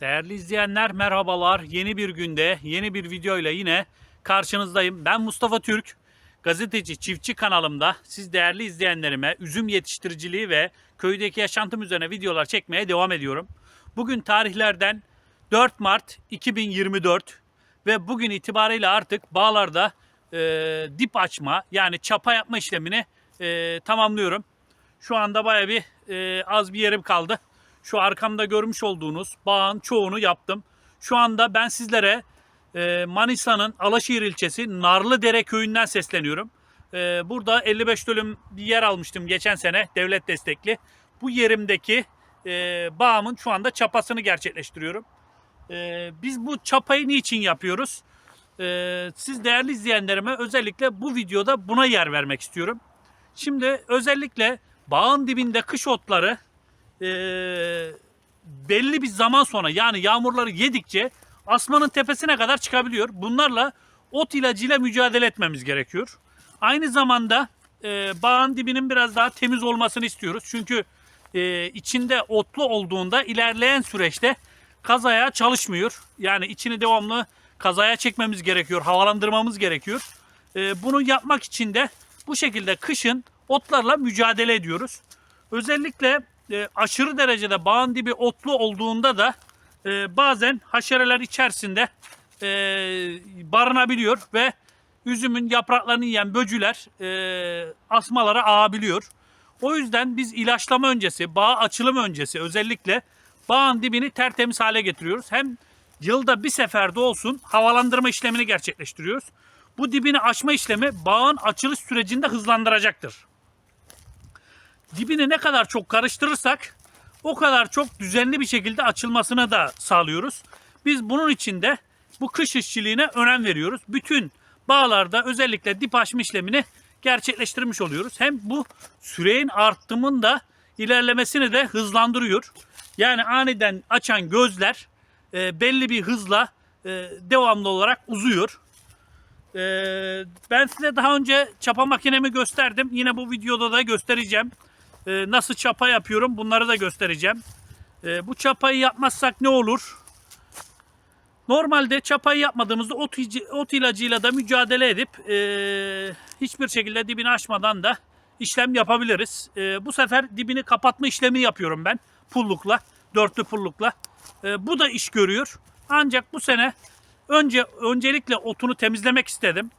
Değerli izleyenler merhabalar. Yeni bir günde yeni bir videoyla yine karşınızdayım. Ben Mustafa Türk. Gazeteci Çiftçi kanalımda siz değerli izleyenlerime üzüm yetiştiriciliği ve köydeki yaşantım üzerine videolar çekmeye devam ediyorum. Bugün tarihlerden 4 Mart 2024 ve bugün itibariyle artık bağlarda e, dip açma yani çapa yapma işlemini e, tamamlıyorum. Şu anda baya bir e, az bir yerim kaldı. Şu arkamda görmüş olduğunuz bağın çoğunu yaptım. Şu anda ben sizlere e, Manisa'nın Alaşehir ilçesi Narlıdere köyünden sesleniyorum. E, burada 55 dönüm bir yer almıştım geçen sene devlet destekli. Bu yerimdeki e, bağımın şu anda çapasını gerçekleştiriyorum. E, biz bu çapayı niçin yapıyoruz? E, siz değerli izleyenlerime özellikle bu videoda buna yer vermek istiyorum. Şimdi özellikle bağın dibinde kış otları e, belli bir zaman sonra yani yağmurları yedikçe asmanın tepesine kadar çıkabiliyor. Bunlarla ot ilacıyla mücadele etmemiz gerekiyor. Aynı zamanda e, bağın dibinin biraz daha temiz olmasını istiyoruz. Çünkü e, içinde otlu olduğunda ilerleyen süreçte kazaya çalışmıyor. Yani içini devamlı kazaya çekmemiz gerekiyor, havalandırmamız gerekiyor. E, bunu yapmak için de bu şekilde kışın otlarla mücadele ediyoruz. Özellikle e, aşırı derecede bağın dibi otlu olduğunda da e, bazen haşereler içerisinde e, barınabiliyor ve üzümün yapraklarını yiyen böcüler e, asmalara ağabiliyor. O yüzden biz ilaçlama öncesi, bağ açılım öncesi özellikle bağın dibini tertemiz hale getiriyoruz. Hem yılda bir seferde olsun havalandırma işlemini gerçekleştiriyoruz. Bu dibini açma işlemi bağın açılış sürecini de hızlandıracaktır dibini ne kadar çok karıştırırsak o kadar çok düzenli bir şekilde açılmasını da sağlıyoruz. Biz bunun için de bu kış işçiliğine önem veriyoruz. Bütün bağlarda özellikle dip açma işlemini gerçekleştirmiş oluyoruz. Hem bu süreyin arttımın da ilerlemesini de hızlandırıyor. Yani aniden açan gözler e, belli bir hızla e, devamlı olarak uzuyor. E, ben size daha önce çapa makinemi gösterdim. Yine bu videoda da göstereceğim. E, nasıl çapa yapıyorum bunları da göstereceğim. E, bu çapayı yapmazsak ne olur? Normalde çapayı yapmadığımızda ot, ot ilacıyla da mücadele edip e, hiçbir şekilde dibini aşmadan da işlem yapabiliriz. E, bu sefer dibini kapatma işlemi yapıyorum ben pullukla, dörtlü pullukla. E, bu da iş görüyor. Ancak bu sene önce öncelikle otunu temizlemek istedim.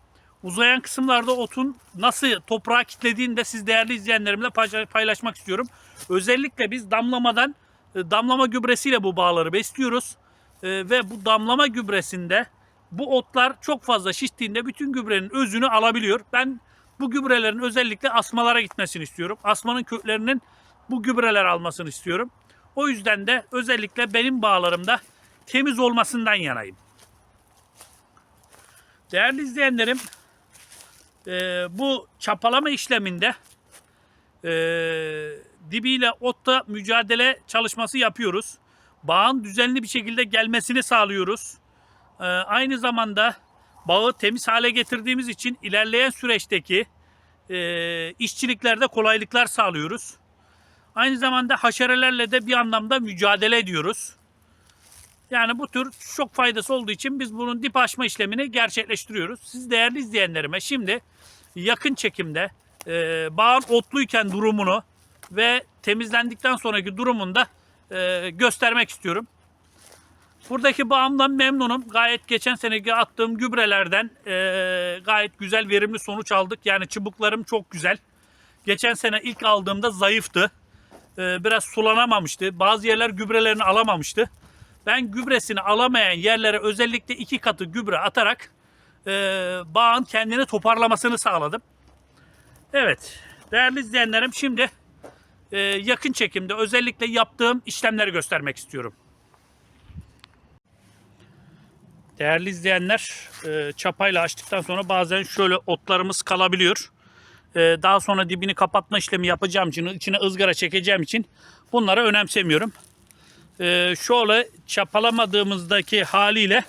Uzayan kısımlarda otun nasıl toprağa kitlediğini de siz değerli izleyenlerimle paylaş- paylaşmak istiyorum. Özellikle biz damlamadan e, damlama gübresiyle bu bağları besliyoruz. E, Ve bu damlama gübresinde bu otlar çok fazla şiştiğinde bütün gübrenin özünü alabiliyor. Ben bu gübrelerin özellikle asmalara gitmesini istiyorum. Asmanın köklerinin bu gübreler almasını istiyorum. O yüzden de özellikle benim bağlarımda temiz olmasından yanayım. Değerli izleyenlerim, e, bu çapalama işleminde e, dibiyle otta mücadele çalışması yapıyoruz. Bağın düzenli bir şekilde gelmesini sağlıyoruz. E, aynı zamanda bağı temiz hale getirdiğimiz için ilerleyen süreçteki e, işçiliklerde kolaylıklar sağlıyoruz. Aynı zamanda haşerelerle de bir anlamda mücadele ediyoruz. Yani bu tür çok faydası olduğu için biz bunun dip açma işlemini gerçekleştiriyoruz. Siz değerli izleyenlerime şimdi yakın çekimde e, bağın otluyken durumunu ve temizlendikten sonraki durumunu da e, göstermek istiyorum. Buradaki bağımdan memnunum. Gayet geçen seneki attığım gübrelerden e, gayet güzel verimli sonuç aldık. Yani çubuklarım çok güzel. Geçen sene ilk aldığımda zayıftı. E, biraz sulanamamıştı. Bazı yerler gübrelerini alamamıştı. Ben gübresini alamayan yerlere özellikle iki katı gübre atarak e, bağın kendini toparlamasını sağladım. Evet değerli izleyenlerim şimdi e, yakın çekimde özellikle yaptığım işlemleri göstermek istiyorum. Değerli izleyenler e, çapayla açtıktan sonra bazen şöyle otlarımız kalabiliyor. E, daha sonra dibini kapatma işlemi yapacağım için içine ızgara çekeceğim için bunları önemsemiyorum. E, şöyle çapalamadığımızdaki haliyle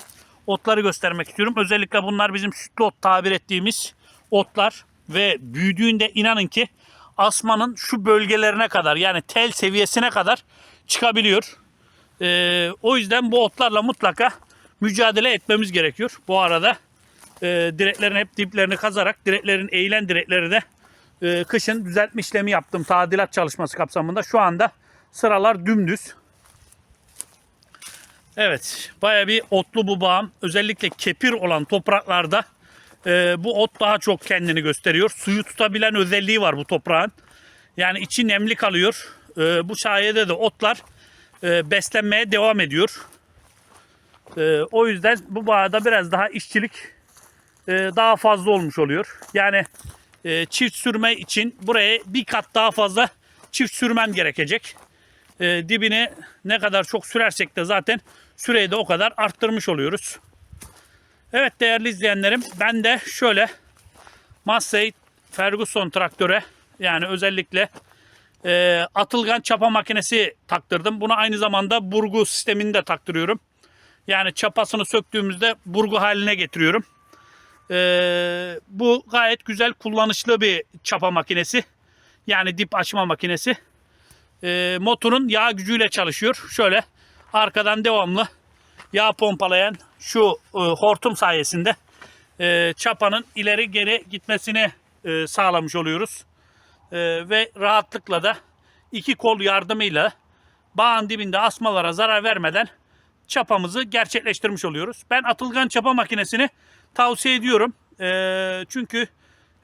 otları göstermek istiyorum. Özellikle bunlar bizim sütlü ot tabir ettiğimiz otlar ve büyüdüğünde inanın ki asmanın şu bölgelerine kadar yani tel seviyesine kadar çıkabiliyor. Ee, o yüzden bu otlarla mutlaka mücadele etmemiz gerekiyor. Bu arada e, direklerin hep diplerini kazarak direklerin eğilen direkleri de e, kışın düzeltme işlemi yaptım. Tadilat çalışması kapsamında. Şu anda sıralar dümdüz. Evet, baya bir otlu bu bağım. Özellikle kepir olan topraklarda e, bu ot daha çok kendini gösteriyor. Suyu tutabilen özelliği var bu toprağın. Yani içi nemli kalıyor. E, bu sayede de otlar e, beslenmeye devam ediyor. E, o yüzden bu bağda biraz daha işçilik e, daha fazla olmuş oluyor. Yani e, çift sürme için buraya bir kat daha fazla çift sürmem gerekecek. E, dibini ne kadar çok sürersek de zaten süreyi de o kadar arttırmış oluyoruz. Evet değerli izleyenlerim ben de şöyle Massey Ferguson traktöre yani özellikle e, atılgan çapa makinesi taktırdım. Buna aynı zamanda burgu sistemini de taktırıyorum. Yani çapasını söktüğümüzde burgu haline getiriyorum. E, bu gayet güzel kullanışlı bir çapa makinesi. Yani dip açma makinesi. E, motorun yağ gücüyle çalışıyor. Şöyle arkadan devamlı yağ pompalayan şu e, hortum sayesinde e, çapanın ileri geri gitmesini e, sağlamış oluyoruz. E, ve rahatlıkla da iki kol yardımıyla bağın dibinde asmalara zarar vermeden çapamızı gerçekleştirmiş oluyoruz. Ben atılgan çapa makinesini tavsiye ediyorum. E, çünkü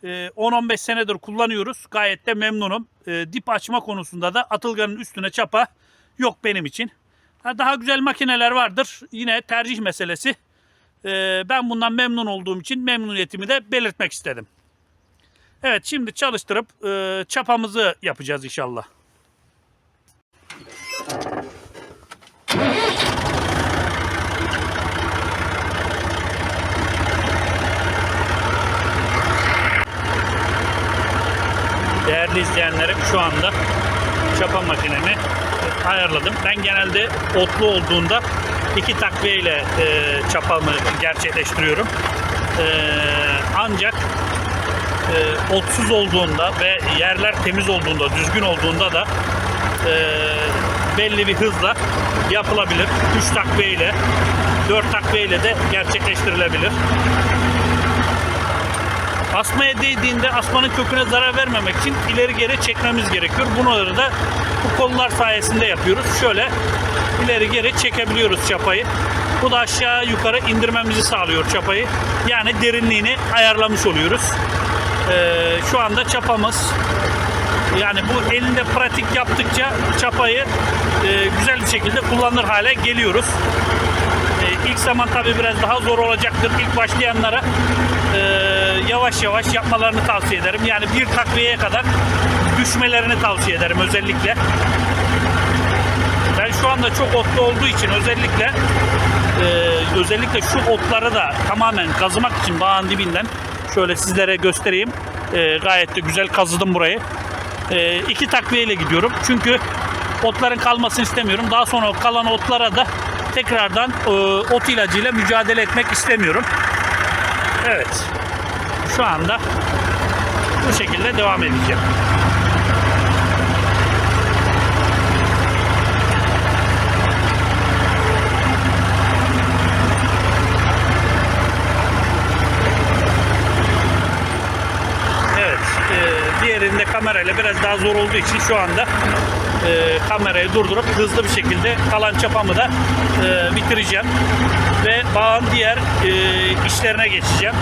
10-15 senedir kullanıyoruz. Gayet de memnunum. E, dip açma konusunda da atılganın üstüne çapa yok benim için. Ha, Daha güzel makineler vardır. Yine tercih meselesi. E, ben bundan memnun olduğum için memnuniyetimi de belirtmek istedim. Evet şimdi çalıştırıp e, çapamızı yapacağız inşallah. Değerli izleyenlerim şu anda çapa makinemi ayarladım. Ben genelde otlu olduğunda iki takviye ile e, çapamı gerçekleştiriyorum. E, ancak e, otsuz olduğunda ve yerler temiz olduğunda, düzgün olduğunda da e, belli bir hızla yapılabilir. 3 takviye ile 4 takviye ile de gerçekleştirilebilir. Asmaya değdiğinde asmanın köküne zarar vermemek için ileri geri çekmemiz gerekiyor. Bunları da bu kollar sayesinde yapıyoruz. Şöyle ileri geri çekebiliyoruz çapayı. Bu da aşağı yukarı indirmemizi sağlıyor çapayı. Yani derinliğini ayarlamış oluyoruz. Ee, şu anda çapamız yani bu elinde pratik yaptıkça çapayı e, güzel bir şekilde kullanır hale geliyoruz. E, ilk zaman tabi biraz daha zor olacaktır. İlk başlayanlara yavaş yavaş yapmalarını tavsiye ederim. Yani bir takviyeye kadar düşmelerini tavsiye ederim özellikle. Ben şu anda çok otlu olduğu için özellikle e, özellikle şu otları da tamamen kazımak için bağın dibinden şöyle sizlere göstereyim. E, gayet de güzel kazıdım burayı. E, iki takviyeyle gidiyorum. Çünkü otların kalmasını istemiyorum. Daha sonra kalan otlara da tekrardan e, ot ilacıyla mücadele etmek istemiyorum. Evet. Şu anda bu şekilde devam edeceğim. Evet. E, diğerinde kamerayla biraz daha zor olduğu için şu anda e, kamerayı durdurup hızlı bir şekilde kalan çapamı da e, bitireceğim. Ve bağın diğer e, işlerine geçeceğim.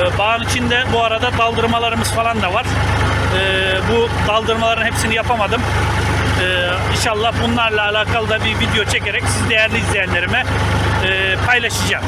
E, bağın içinde bu arada daldırmalarımız falan da var. E, bu daldırmaların hepsini yapamadım. E, inşallah bunlarla alakalı da bir video çekerek siz değerli izleyenlerime e, paylaşacağım.